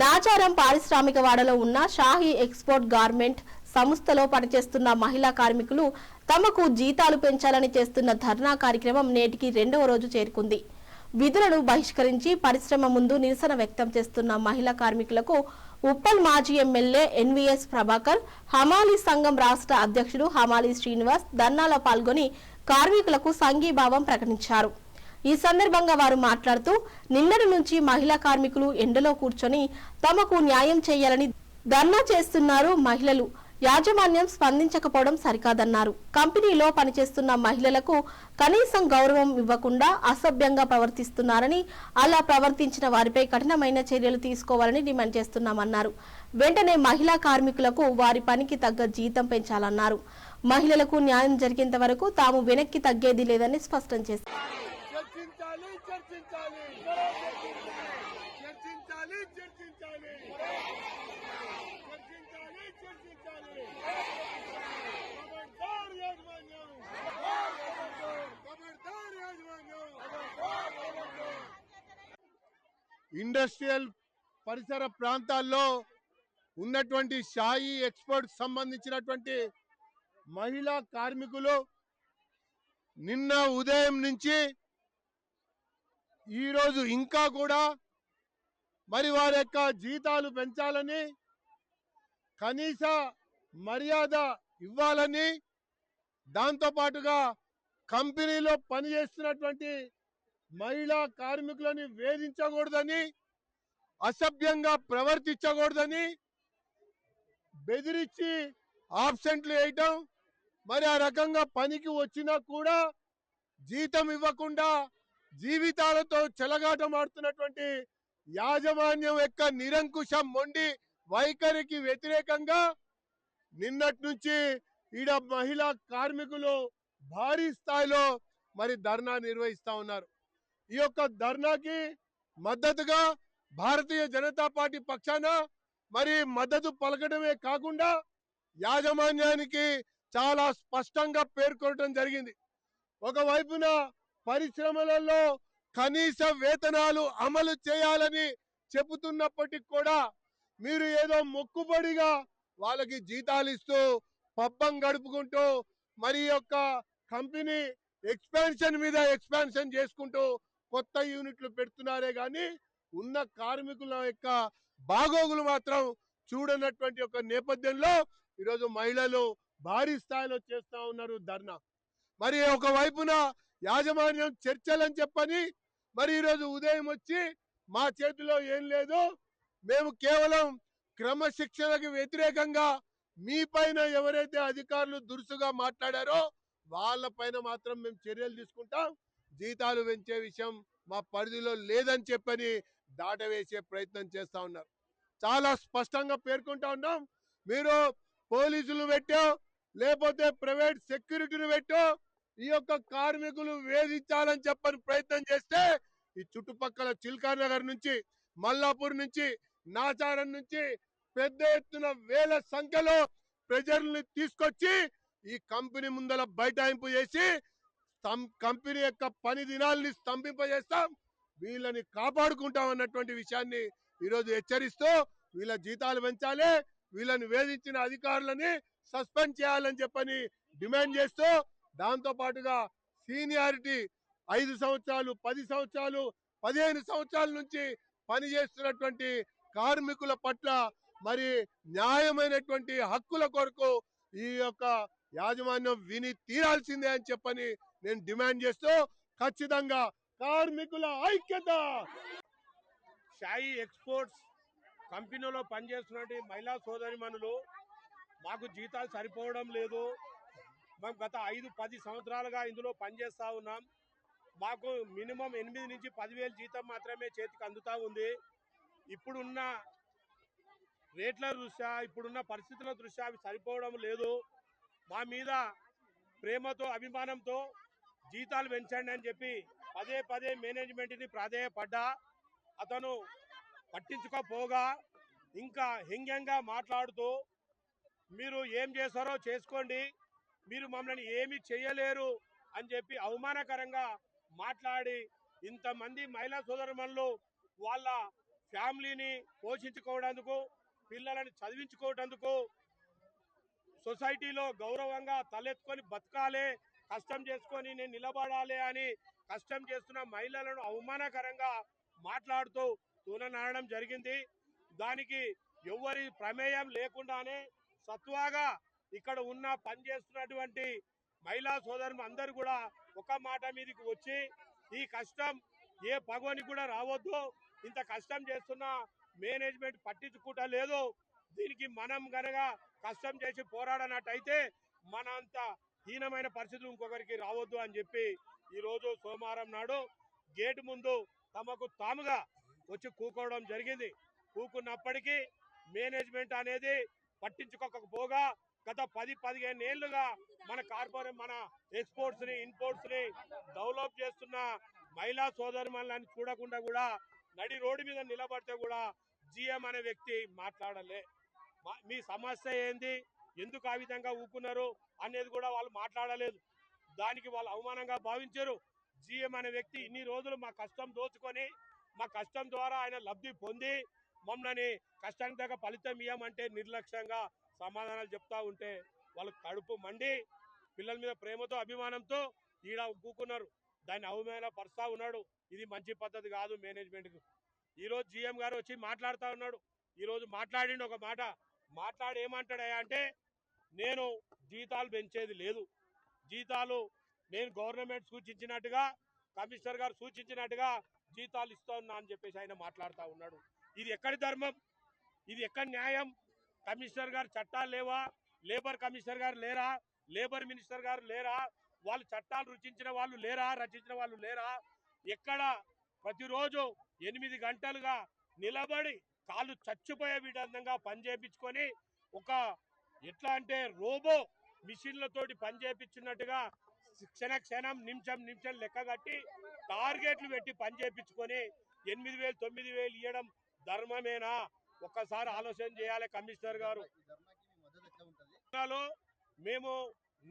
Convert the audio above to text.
నాచారం పారిశ్రామిక వాడలో ఉన్న షాహీ ఎక్స్పోర్ట్ గార్మెంట్ సంస్థలో పనిచేస్తున్న మహిళా కార్మికులు తమకు జీతాలు పెంచాలని చేస్తున్న ధర్నా కార్యక్రమం నేటికి రెండవ రోజు చేరుకుంది. విధులను బహిష్కరించి పరిశ్రమ ముందు నిరసన వ్యక్తం చేస్తున్న మహిళా కార్మికులకు ఉప్పల్ మాజీ ఎమ్మెల్యే ఎన్వీఎస్ ప్రభాకర్ హమాలీ సంఘం రాష్ట్ర అధ్యక్షుడు హమాలీ శ్రీనివాస్ ధర్నాలో పాల్గొని కార్మికులకు సంఘీభావం ప్రకటించారు. ఈ సందర్భంగా వారు మాట్లాడుతూ నిన్నటి నుంచి మహిళా కార్మికులు ఎండలో కూర్చొని తమకు న్యాయం చేయాలని ధర్నా చేస్తున్నారు మహిళలు. యాజమాన్యం స్పందించకపోవడం సరికాదన్నారు. కంపెనీలో పనిచేస్తున్న మహిళలకు కనీసం గౌరవం ఇవ్వకుండా అసభ్యంగా ప్రవర్తిస్తున్నారని అలా ప్రవర్తించిన వారిపై కఠినమైన చర్యలు తీసుకోవాలని డిమాండ్ చేస్తున్నామన్నారు. వెంటనే మహిళా కార్మికులకు వారి పనికి తగ్గ జీతం పెంచాలన్నారు. మహిళలకు న్యాయం జరిగేంత వరకు తాము వెనక్కి తగ్గేది లేదని స్పష్టం చేశారు. చర్చించాలి చర్చించాలి. చర్చించాలి చర్చించాలి. చర్చించాలి చర్చించాలి. ఖబర్దార్ యాజమాన్యం. ఖబర్దార్ యాజమాన్యం. ఇండస్ట్రియల్ పరిసర ప్రాంతాల్లో ఉన్నటువంటి షాయి ఎక్స్పోర్ట్ సంబంధించినటువంటి మహిళా కార్మికులు నిన్న ఉదయం నుంచి ఈరోజు ఇంకా కూడా మరి వారి యొక్క జీతాలు పెంచాలని కనీస మర్యాద ఇవ్వాలని దాంతోపాటుగా కంపెనీలో పనిచేస్తున్నటువంటి మహిళా కార్మికులని వేధించకూడదని అసభ్యంగా ప్రవర్తించకూడదని బెదిరించి ఆబ్సెంట్లు వేయటం మరి ఆ రకంగా పనికి వచ్చినా కూడా జీతం ఇవ్వకుండా జీవితాలతో చెలగాటమాడుతున్నటువంటి యాజమాన్యం యొక్క నిరంకుశ మొండి వైఖరికి వ్యతిరేకంగా నిన్నటి నుంచి ఈడ మహిళా కార్మికులు భారీ స్థాయిలో మరి ధర్నా నిర్వహిస్తా ఉన్నారు. ఈ యొక్క ధర్నాకి మద్దతుగా భారతీయ జనతా పార్టీ పక్షాన మరి మద్దతు పలకడమే కాకుండా యాజమాన్యానికి చాలా స్పష్టంగా పేర్కొనడం జరిగింది. ఒకవైపున పరిశ్రమలలో కనీస వేతనాలు అమలు చేయాలని చెబుతున్నప్పటికీ కూడా మీరు ఏదో మొక్కుబడిగా వాళ్ళకి జీతాలు ఇస్తూ పబ్బం గడుపుకుంటూ మరి యొక్క కంపెనీ ఎక్స్పాన్షన్ మీద ఎక్స్పాన్షన్ చేసుకుంటూ కొత్త యూనిట్లు పెడుతున్నారే కానీ ఉన్న కార్మికుల యొక్క బాగోగులు మాత్రం చూడనటువంటి ఒక నేపథ్యంలో ఈరోజు మహిళలు భారీ స్థాయిలో చేస్తా ఉన్నారు ధర్నా. మరి ఒకవైపున యాజమాన్యం చర్చలని చెప్పని మరి ఈరోజు ఉదయం వచ్చి మా చేతిలో ఏం లేదు. మేము కేవలం క్రమశిక్షణకి వ్యతిరేకంగా మీ పైన ఎవరైతే అధికారులు దురుసుగా మాట్లాడారో వాళ్ళ పైన మాత్రం మేము చర్యలు తీసుకుంటాం. జీతాలు పెంచే విషయం మా పరిధిలో లేదని చెప్పని దాటవేసే ప్రయత్నం చేస్తా ఉన్నారు. చాలా స్పష్టంగా పేర్కొంటా ఉన్నాం. మీరు పోలీసులు పెట్టో లేకపోతే ప్రైవేట్ సెక్యూరిటీని పెట్టో ఈ యొక్క కార్మికులు వేధించాలని చెప్పని ప్రయత్నం చేస్తే ఈ చుట్టుపక్కల చిల్కా నగర్ నుంచి మల్లాపూర్ నుంచి నాచారం నుంచి పెద్ద ఎత్తున వేల సంఖ్యలో ప్రజల్ని తీసుకొచ్చి ఈ కంపెనీ ముందల బైఠాయింపు చేసి స్తం- కంపెనీ యొక్క పని దినాల్ని స్తంభింపజేస్తాం. వీళ్ళని కాపాడుకుంటాం అన్నటువంటి విషయాన్ని ఈరోజు హెచ్చరిస్తూ వీళ్ళ జీతాలు పెంచాలి వీళ్ళని వేధించిన అధికారులని సస్పెండ్ చేయాలని చెప్పని డిమాండ్ చేస్తూ దాంతో పాటుగా సీనియారిటీ ఐదు సంవత్సరాలు పది సంవత్సరాలు పదిహేను సంవత్సరాల నుంచి పనిచేస్తున్నటువంటి కార్మికుల పట్ల మరి న్యాయమైనటువంటి హక్కుల కొరకు ఈ యొక్క యాజమాన్యం విని తీరాల్సిందే అని చెప్పని నేను డిమాండ్ చేస్తూ ఖచ్చితంగా కార్మికుల ఐక్యత. షాయి ఎక్స్పోర్ట్స్ కంపెనీలో పనిచేస్తున్నటువంటి మహిళా సోదరిమణులు మాకు జీతాలు సరిపోవడం లేదు. మేము గత ఐదు పది సంవత్సరాలుగా ఇందులో పనిచేస్తూ ఉన్నాం. మాకు మినిమం ఎనిమిది నుంచి పదివేలు జీతం మాత్రమే చేతికి అందుతూ ఉంది. ఇప్పుడున్న రేట్ల దృష్ట్యా ఇప్పుడున్న పరిస్థితుల దృష్ట్యా అవి సరిపోవడం లేదు. మా మీద ప్రేమతో అభిమానంతో జీతాలు పెంచండి అని చెప్పి పదే పదే మేనేజ్మెంట్ని ప్రాధేయపడ్డా. అతను పట్టించుకోపోగా ఇంకా హ్యంగ్యంగా మాట్లాడుతూ మీరు ఏం చేస్తారో చేసుకోండి. మీరు మమ్మల్ని ఏమి చేయలేరు అని చెప్పి అవమానకరంగా మాట్లాడి ఇంతమంది మహిళా సోదరుమణులు వాళ్ళ ఫ్యామిలీని పోషించుకోవడందుకు పిల్లలని చదివించుకోవటందుకు సొసైటీలో గౌరవంగా తలెత్తుకొని బతకాలి కష్టం చేసుకొని నేను నిలబడాలి అని కష్టం చేస్తున్న మహిళలను అవమానకరంగా మాట్లాడుతూ తూననాడడం జరిగింది. దానికి ఎవరి ప్రమేయం లేకుండానే సత్వాగా ఇక్కడ ఉన్న పనిచేస్తున్నటువంటి మహిళా సోదరులు అందరూ కూడా ఒక మాట మీదకి వచ్చి ఈ కష్టం ఏ పగవని కూడా రావద్దు. ఇంత కష్టం చేస్తున్న మేనేజ్మెంట్ పట్టించుకుంటా లేదు దీనికి మనం గనక కష్టం చేసి పోరాడనట్టయితే మన అంత హీనమైన పరిస్థితులు ఇంకొకరికి రావద్దు అని చెప్పి ఈ రోజు సోమవారం నాడు గేటు ముందు తమకు తాముగా వచ్చి కూకోవడం జరిగింది. కూకున్నప్పటికీ మేనేజ్మెంట్ అనేది పట్టించుకోకపోగా గత పది పదిహేను ఏళ్ళుగా మన కార్పొరేట్ మన ఎక్స్పోర్ట్స్ని ఇంపోర్ట్స్ని డెవలప్ చేస్తున్న మహిళా సోదరుమణులని చూడకుండా కూడా నడి రోడ్డు మీద నిలబడితే కూడా జిఎం అనే వ్యక్తి మాట్లాడలే. మీ సమస్య ఏంది? ఎందుకు ఆ విధంగా ఊకున్నారు? అనేది కూడా వాళ్ళు మాట్లాడలేదు. దానికి వాళ్ళు అవమానంగా భావించారు. జిఎం అనే వ్యక్తి ఇన్ని రోజులు మా కష్టం దోచుకొని మా కష్టం ద్వారా ఆయన లబ్ధి పొంది మమ్మల్ని కష్టానికి తగ్గ ఫలితం ఇవ్వమంటే నిర్లక్ష్యంగా సమాధానాలు చెప్తా ఉంటే వాళ్ళు కడుపు మండి పిల్లల మీద ప్రేమతో అభిమానంతో ఈడ కూకున్నారు. దాన్ని అవమాన పరుస్తా ఉన్నాడు. ఇది మంచి పద్ధతి కాదు మేనేజ్మెంట్కు. ఈరోజు జిఎం గారు వచ్చి మాట్లాడుతూ ఉన్నాడు. ఈరోజు మాట్లాడిండు ఒక మాట. మాట్లాడి ఏమంటాడయా అంటే నేను జీతాలు పెంచేది లేదు. జీతాలు నేను గవర్నమెంట్ సూచించినట్టుగా కమిషనర్ గారు సూచించినట్టుగా జీతాలు ఇస్తా ఉన్నా అని చెప్పేసి ఆయన మాట్లాడుతూ ఉన్నాడు. ఇది ఎక్కడి ధర్మం? ఇది ఎక్కడి న్యాయం? కమిషనర్ గారు చట్టాలు లేవా? లేబర్ కమిషనర్ గారు లేరా? లేబర్ మినిస్టర్ గారు లేరా? వాళ్ళు చట్టాలు రుచించిన వాళ్ళు లేరా? రచించిన వాళ్ళు లేరా? ఎక్కడ ప్రతిరోజు ఎనిమిది గంటలుగా నిలబడి కాళ్ళు చచ్చిపోయే విధంగా పనిచేపించుకొని ఒక ఎట్లా అంటే రోబో మిషన్లతోటి పని క్షణ క్షణం నిమిషం నిమిషం లెక్క కట్టి టార్గెట్లు పెట్టి పనిచేపించుకొని ఎనిమిది వేలు తొమ్మిది వేలు ఇవ్వడం ధర్మమేనా? ఒక్కసారి ఆలోచన చేయాలి కమిషనర్ గారు. మేము